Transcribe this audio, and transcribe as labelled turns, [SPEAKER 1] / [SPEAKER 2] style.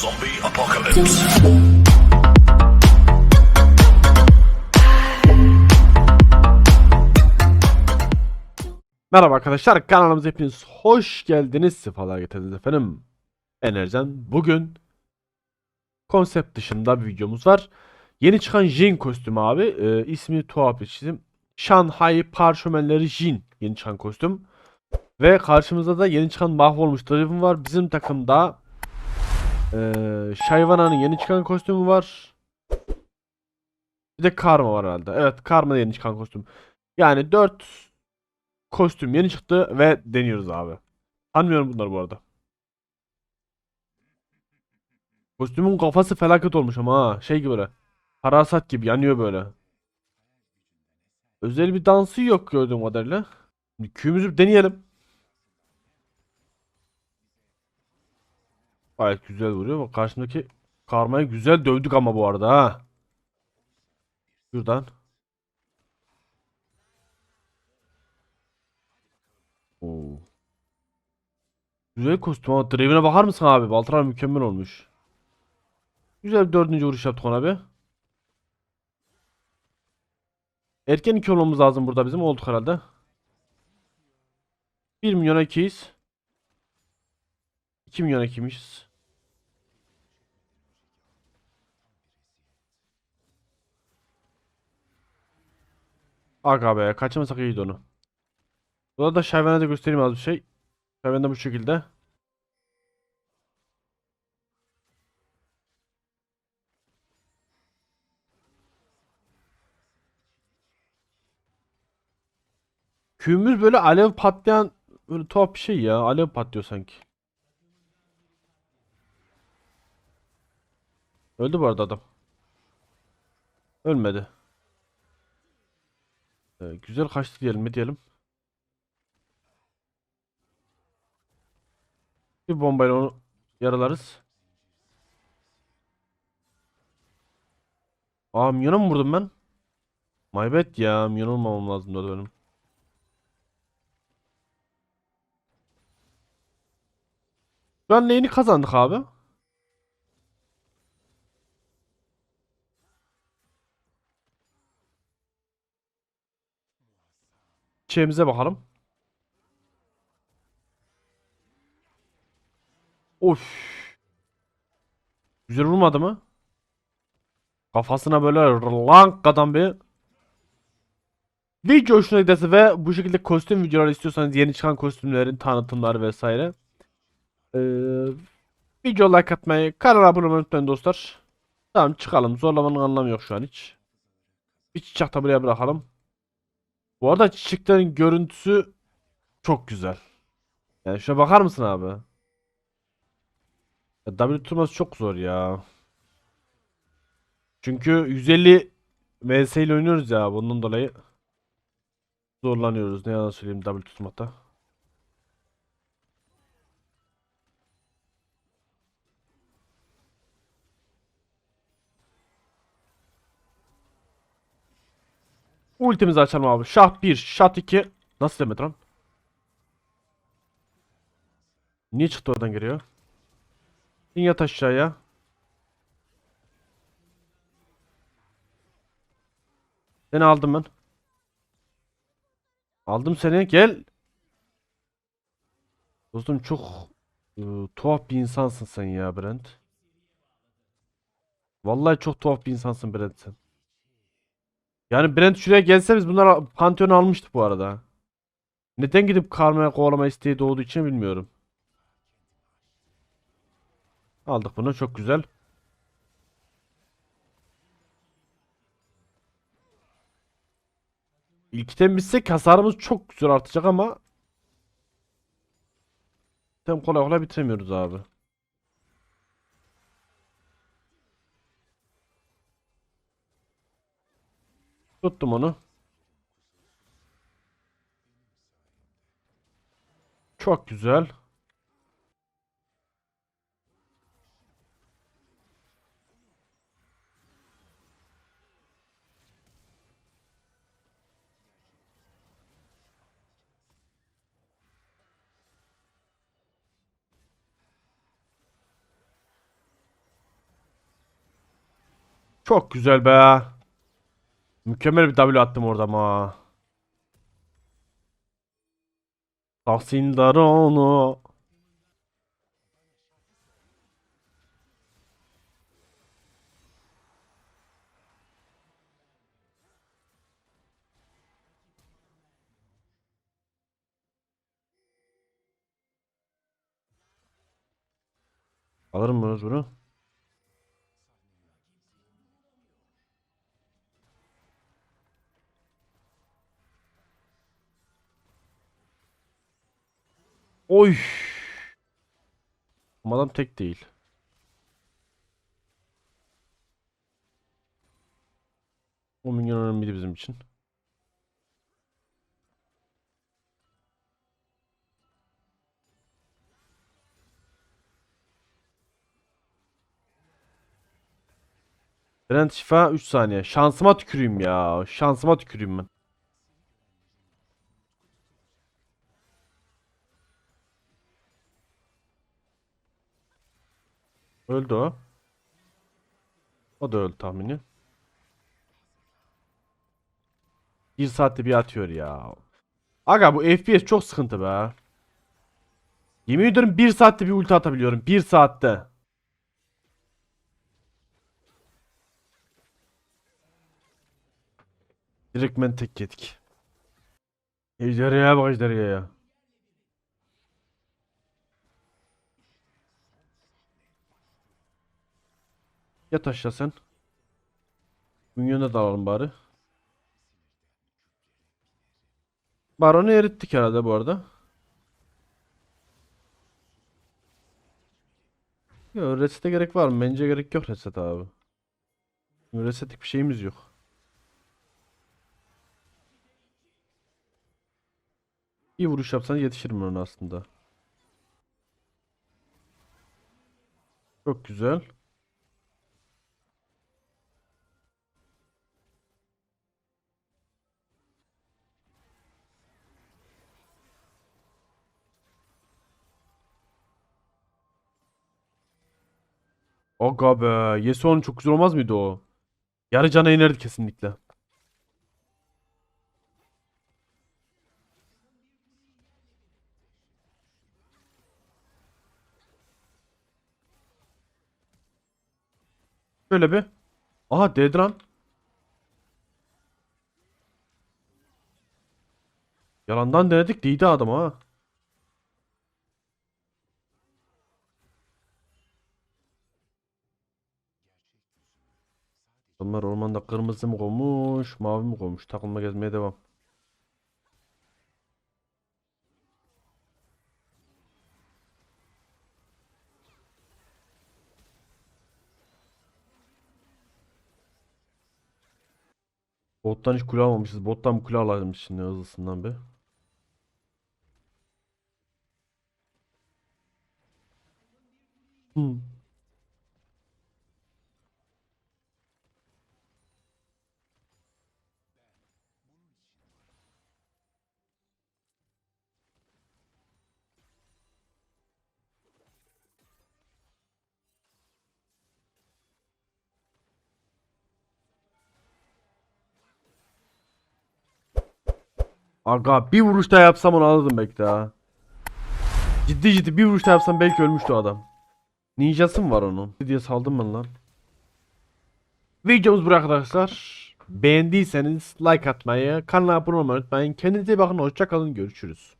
[SPEAKER 1] Zombie apocalypse.
[SPEAKER 2] Merhaba arkadaşlar kanalımıza hepiniz hoş geldiniz sefalar getirdiniz efendim. Enerjen bugün konsept dışında bir videomuz var. Yeni çıkan Jin kostümü abi Ee, ismi tuhaf bir çizim. Shanghai parşömenleri Jin yeni çıkan kostüm. Ve karşımızda da yeni çıkan mahvolmuş Draven var. Bizim takımda ee, yeni çıkan kostümü var. Bir de Karma var herhalde. Evet Karma yeni çıkan kostüm. Yani 4 kostüm yeni çıktı ve deniyoruz abi. Tanımıyorum bunları bu arada. Kostümün kafası felaket olmuş ama ha. Şey gibi böyle. Parasat gibi yanıyor böyle. Özel bir dansı yok gördüğüm kadarıyla. Şimdi deneyelim. Gayet güzel vuruyor. Bak karşımdaki karmayı güzel dövdük ama bu arada ha. Şuradan. Oo. Güzel kostüm ama Draven'e bakar mısın abi? Baltıran mükemmel olmuş. Güzel bir dördüncü vuruş yaptık ona bir. Erken iki olmamız lazım burada bizim. Olduk herhalde. 1 milyona 2'yiz. 2 milyona 2'mişiz. Aga be kaçırmasak iyiydi onu. Burada da Şayvan'a da göstereyim az bir şey. Şayvan da bu şekilde. Köyümüz böyle alev patlayan böyle tuhaf bir şey ya. Alev patlıyor sanki. Öldü bu arada adam. Ölmedi. Ee, güzel kaçtı diyelim mi diyelim. Bir bombayla onu yaralarız. Aa minyona mı vurdum ben? My bad ya. Minyon olmamam lazım da benim. An neyini kazandık abi? Şeyimize bakalım. Of. Güzel vurmadı mı? Kafasına böyle lankadan bir video hoşuna giderse ve bu şekilde kostüm videoları istiyorsanız yeni çıkan kostümlerin tanıtımları vesaire ee, video like atmayı kanala abone olmayı unutmayın dostlar. Tamam çıkalım zorlamanın anlamı yok şu an hiç. Bir çiçek de buraya bırakalım. Bu arada çiçeklerin görüntüsü çok güzel. Yani şuna bakar mısın abi? Ya W tutması çok zor ya. Çünkü 150 MS ile oynuyoruz ya bundan dolayı zorlanıyoruz. Ne yalan söyleyeyim W tutmakta. Ultimizi açalım abi. Şah 1, şah 2. Nasıl demedi lan? Niye çıktı oradan geliyor? İn yat aşağıya. Seni aldım ben. Aldım seni. Gel. Dostum çok ıı, tuhaf bir insansın sen ya Brent. Vallahi çok tuhaf bir insansın Brent sen. Yani Brent şuraya gelse biz bunlar Pantheon'u almıştık bu arada. Neden gidip karmaya kovalama isteği doğduğu için bilmiyorum. Aldık bunu çok güzel. İlkten bitsek hasarımız çok güzel artacak ama Tam kolay kolay bitiremiyoruz abi. Tuttum onu. Çok güzel. Çok güzel be. Mükemmel bir W attım orada ama. Tahsildar onu. Alır mıyız bunu? Oy. Adam tek değil. O minyon önemliydi bizim için. Brent şifa 3 saniye. Şansıma tüküreyim ya. Şansıma tüküreyim ben. Öldü o. O da öldü tahmini. Bir saatte bir atıyor ya. Aga bu FPS çok sıkıntı be. Yemin ederim bir saatte bir ulti atabiliyorum. Bir saatte. Direktmen tek yedik. Ejderhaya bak ejderhaya. Yat aşağı sen. Minyona dalalım bari. Baron'u erittik herhalde bu arada. Yok resete gerek var mı? Bence gerek yok reset abi. Resetlik bir şeyimiz yok. İyi vuruş yapsan yetişirim ona aslında. Çok güzel. Aga be. Yasuo'nun çok güzel olmaz mıydı o? Yarı cana inerdi kesinlikle. Böyle bir. Aha değdi lan. Yalandan denedik değdi adam ha. Adamlar ormanda kırmızı mı koymuş, mavi mi koymuş? Takılma gezmeye devam. Bottan hiç kule almamışız. Bottan bir kule alaydım şimdi hızlısından bir. Hmm. Aga bir vuruş daha yapsam onu alırdım belki daha. Ciddi ciddi bir vuruş daha yapsam belki ölmüştü adam. Ninjası mı var onun? diye saldım ben lan. Videomuz bu arkadaşlar. Beğendiyseniz like atmayı, kanala abone olmayı unutmayın. Kendinize bakın. Hoşça kalın. Görüşürüz.